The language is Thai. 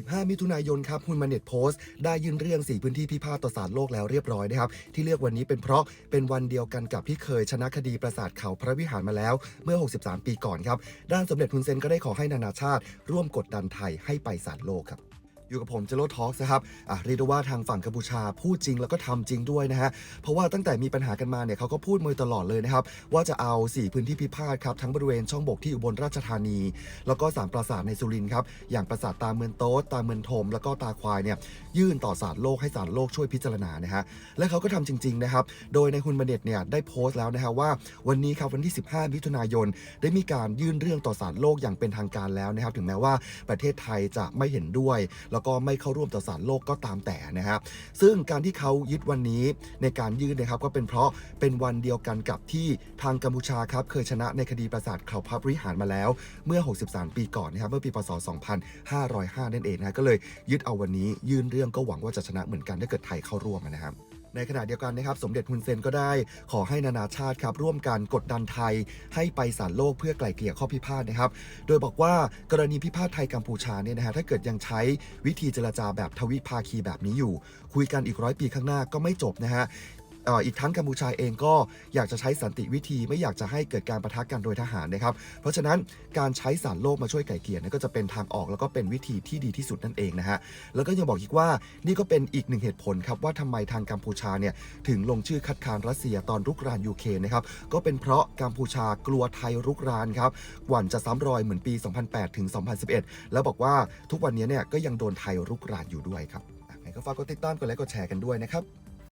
15 มิถุนายนครับฮุนมาเน็ตโพสต์ได้ยื่นเรื่อง 4 พื้นที่พิพาทต่อศาลโลกแล้วเรียบร้อยนะครับ ที่เลือกวันนี้เป็นเพราะเป็นวันเดียวกันกับที่เคยชนะคดีปราสาทเขาพระวิหารมาแล้วเมื่อ 63 ปีก่อนครับ ด้านสมเด็จฮุนเซนก็ได้ขอให้นานาชาติ ร่วมกดดันไทยให้ไปศาลโลกครับ อยู่กับผมเจโรทอล์กนะครับอะเรียกได้ว่าทางฝั่งกัมพูชาพูดจริงแล้วก็ทำจริงด้วยนะฮะ เพราะว่าตั้งแต่มีปัญหากันมาเนี่ยเขาก็พูดมาโดยตลอดเลยนะครับ ว่าจะเอา 4 พื้นที่พิพาทครับ ทั้งบริเวณช่องบกที่อุบลราชธานี แล้วก็ 3 ปราสาทในสุรินทร์ครับ อย่างปราสาทตาเมืองโต๊ดตาเมืองทมแล้วก็ตาควายเนี่ยยื่นต่อศาลโลกให้ศาลโลกช่วยพิจารณานะฮะและเขาก็ทำจริงๆนะครับโดยในฮุนมาเนตเนี่ยได้โพสต์แล้วนะฮะว่าวันนี้ครับวันที่ 15 มิถุนายน ได้มีการยื่นเรื่องต่อศาลโลกอย่างเป็นทางการแล้วนะครับถึงแม้ว่าประเทศไทยจะไม่เห็นด้วยแล้วก็ไม่เข้าร่วมต่อสารโลกก็ตามแต่นะครับ ซึ่งการที่เขายึดวันนี้ในการยื่นนะครับก็เป็นเพราะเป็นวันเดียวกันกับที่ทางกัมพูชาครับเคยชนะในคดีประสาทเขาพับริหารมาแล้ว เมื่อ 63 ปีก่อนนะครับเมื่อปีพศ 2505 นั่นเองนะฮะก็เลยยึดเอาวันนี้ยื่นเรื่องก็หวังว่าจะชนะเหมือนกันถ้าเกิดไทยเข้าร่วมนะครับ ในขณะเดียวกันนะครับสมเด็จฮุนเซนก็ได้ขอให้นานาชาติครับร่วมกันกดดันไทย ให้ไปศาลโลกเพื่อไกล่เกลี่ยข้อพิพาทนะครับ โดยบอกว่ากรณีพิพาทไทยกัมพูชาเนี่ยนะฮะถ้าเกิดยังใช้วิธีเจรจาแบบทวิภาคีแบบนี้อยู่ คุยกันอีกร้อยปีข้างหน้าก็ไม่จบนะฮะ อีกทั้งกัมพูชาเองก็อยากจะใช้สันติวิธีไม่อยากจะให้เกิดการประทะกันโดยทหารนะครับ เพราะฉะนั้นการใช้สารโลกมาช่วยไกล่เกลี่ยเนก็จะเป็นทางออกแล้วก็เป็นวิธีที่ดีที่สุดนั่นเองนะฮะแล้วก็ยังบอกอีกว่านี่ก็เป็นอีกหนึ่งเหตุผลครับว่าทำไมทางกัมพูชาเนี่ยถึงลงชื่อคัดค้านรัสเซียตอนรุกรานยูเครนนะครับก็เป็นเพราะกัมพูชากลัวไทยรุกรานครับหวั่นจะซ้ำรอยเหมือนปี 2008 ถึง 2011 แล้วบอกว่าทุกวันนี้เนี่ยก็ยังโดนไทยรุกรานอยู่ด้วยครับอะงั้นก็ฝากกดติดตามกดไลค์กดแชร์กันด้วยนะครับ